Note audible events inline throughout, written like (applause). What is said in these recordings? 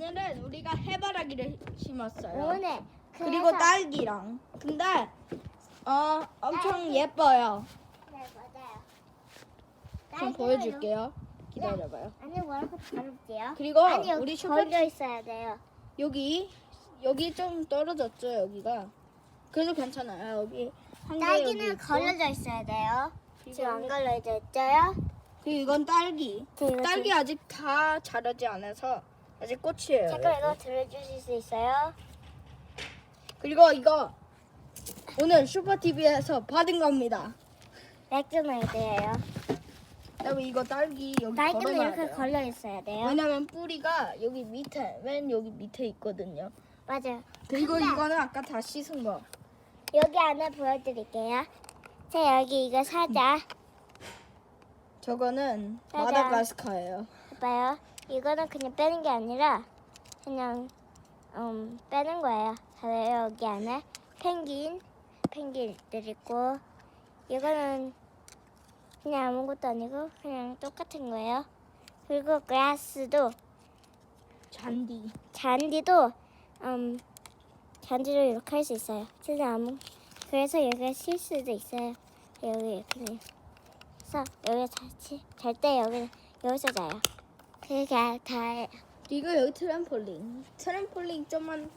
오늘은 우리가 해바라기를 심었어요. 오늘 그리고 딸기랑. 근데 어 엄청 딸기. 예뻐요. 네 맞아요. 좀 딸기는 보여줄게요. 기다려봐요. 아니 뭐라고 다룰게요? 그리고 아니 여기 우리 슈퍼 걸려 있어야 돼요. 여기 여기 좀 떨어졌죠 여기가. 그래도 괜찮아요 여기 한 개 여기 딸기는 있고. 걸려져 있어야 돼요. 지금 안 걸려져 있죠요? 그리고 이건 딸기. 딸기 아직 다 자라지 않아서 아직 꽃이에요. 잠깐 이거 들어주실 수 있어요? 그리고 이거 오늘 슈퍼 TV에서 받은 겁니다. 맥주메이드예요. 그다음에 이거 딸기 여기 딸기는 걸어놔야 이렇게 돼요. 걸려 있어야 돼요. 왜냐면 뿌리가 여기 밑에 맨 여기 밑에 있거든요. 맞아요. 그리고 근데- 이거는 아까 다 씻은 거. 여기 안에 보여드릴게요. 자 여기 이거 사자. 저거는 짜잔. 마다가스카예요. 봐요. 이거는 그냥 빼는 게 아니라 그냥 음, 빼는 거예요. 봐요 여기 안에 펭귄, 펭귄들 있고 이거는 그냥 아무것도 아니고 그냥 똑같은 거예요. 그리고 glass도 잔디. 잔디도 음, 잔디로 이렇게 할 수 있어요. 진짜 아무 그래서 여기가 쉴 수도 있어요. 여기 이렇게. 그래서 여기 자치 잘때 여기 여기서 자요. 그게 다예요. 이거 여기 트램폴린. 트램폴린 좀만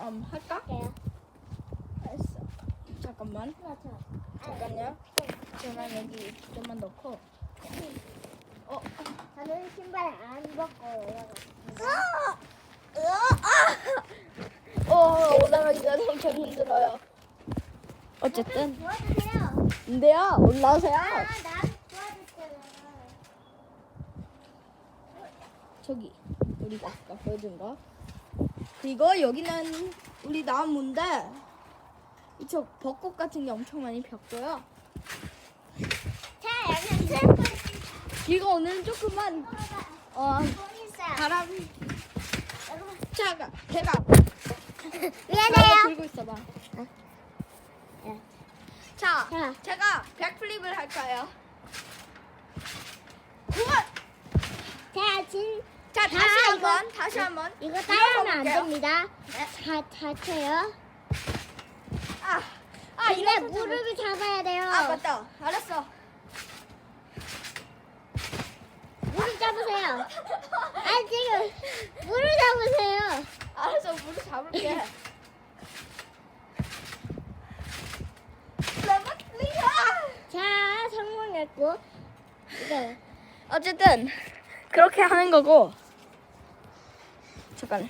음, 할까? 알았어. 잠깐만. 잠깐요. 저만 여기 좀만 넣고. 어, 저는 신발 안 벗고 올라갔습니다. 어, 올라가기가 엄청 힘들어요. 어쨌든. 도와주세요. 근데요, 올라오세요. 아, 나 도와줬잖아. 저기 우리가 아까 보여준 거. 그리고 여기는 우리 나무인데 이쪽 벚꽃 같은 게 엄청 많이 폈고요. 자, 여기 트램폴 그리고 오늘은 조금만 어. 바람 차가 제가 미안해요. 들고 있어봐. 네. 자, 자. 제가 백플립을 할 거예요. 우와! 자, 진 자 자, 다시 이거- 한번 다시 한번 이거 따라하면 안 볼게요. 됩니다. 네. 자, 다쳐요. 아, 아 근데 이래 무릎을 잡아야 돼요. 아 맞다. 알았어. 무릎 잡으세요. 아 지금 무릎 잡으세요. 알았어, 무릎 잡을게. 자, 성공했고 이거 어쨌든 그렇게 하는 거고. 잠깐.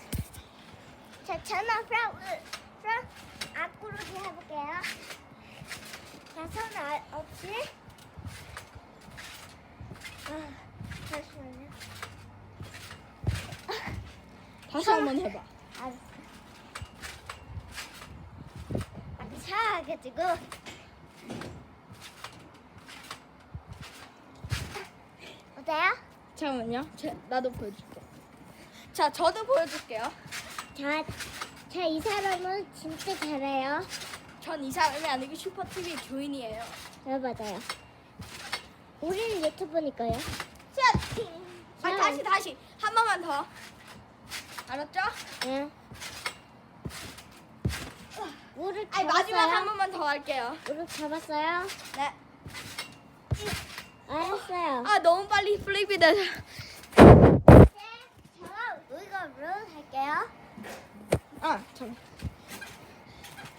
자, 저는 프랑 프랑 앞구르기 해볼게요. 자, 손 아- 없이. 아, 잠시만요. 다시 한 번 해봐. 알았어. 아, 차 가지고. 어때요? 잠깐만요. 제, 나도 보여줄게. 자, 저도 보여줄게요. 자, 자, 이 사람은 진짜 잘해요. 전 이 사람이 아니고 슈퍼TV 주인이에요. 네, 맞아요. 우리는 유튜브니까요. 자, 아, 자. 다시 다시 한 번만 더. 알았죠? 네. 무릎 아니 마지막 한 잡았어요? 번만 더 할게요. 무릎 잡았어요? 네. 알았어요. 아 너무 빨리 플립이 돼 룰 할게요. 아 잠.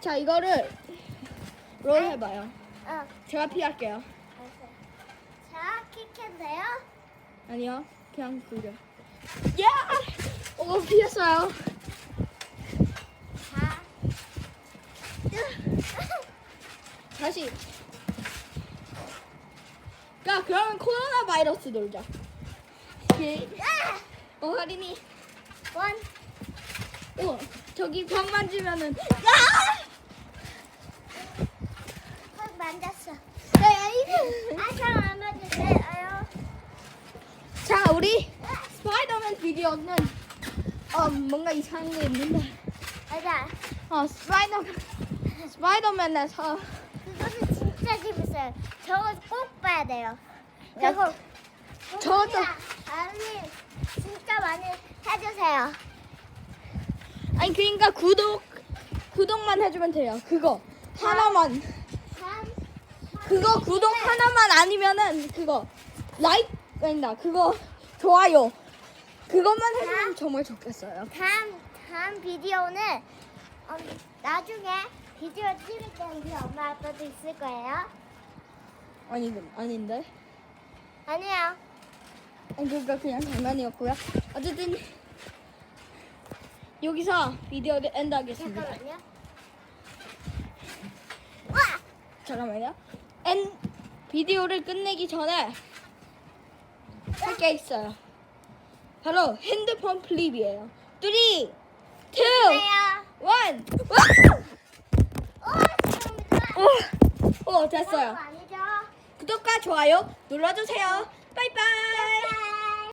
자 이거를 롤 해봐요. 어, 제가 피할게요. 알았어요. 자, 돼요? 아니요, 그냥 굴려. 야! 오 피했어요. 자. (laughs) 다시. 야 그러면 코로나 바이러스 놀자. 예. 아! 어 하린이. 원. 어 저기 벽 만지면은. 턱 만졌어. 야 이거. 아, 저안 만졌어요. 자 우리 스파이더맨 비디오는 어 뭔가 이상한 게 있는데. 맞아. 어 스파이더맨 스파이더맨에서 그거는 진짜 재밌어요. 저거 꼭 봐야 돼요. 저거 저것도 아니 진짜 많이 해 해주세요. 아니 그러니까 구독 구독만 해주면 돼요. 그거 하나만. 그거 구독 하나만 아니면은 그거 라이크 아니다 그거 좋아요 그것만 해주면 정말 좋겠어요. 다음 다음 비디오는 음, 나중에 비디오 찍을 때 우리 엄마 아빠도 있을 거예요. 아니 아닌데. 아니요. 아니 그러니까 그냥 장난이었고요. 어쨌든 여기서 비디오를 엔드 하겠습니다. 잠깐만요. 와! 잠깐만요. 엔 비디오를 끝내기 전에 할 게 있어요. 바로 핸드폰 플립이에요. 3, 2, 1. 해요. 와! 오. 오, 오 됐어요. 아니죠? 구독과 좋아요 눌러주세요. 바이바이. 바이바이.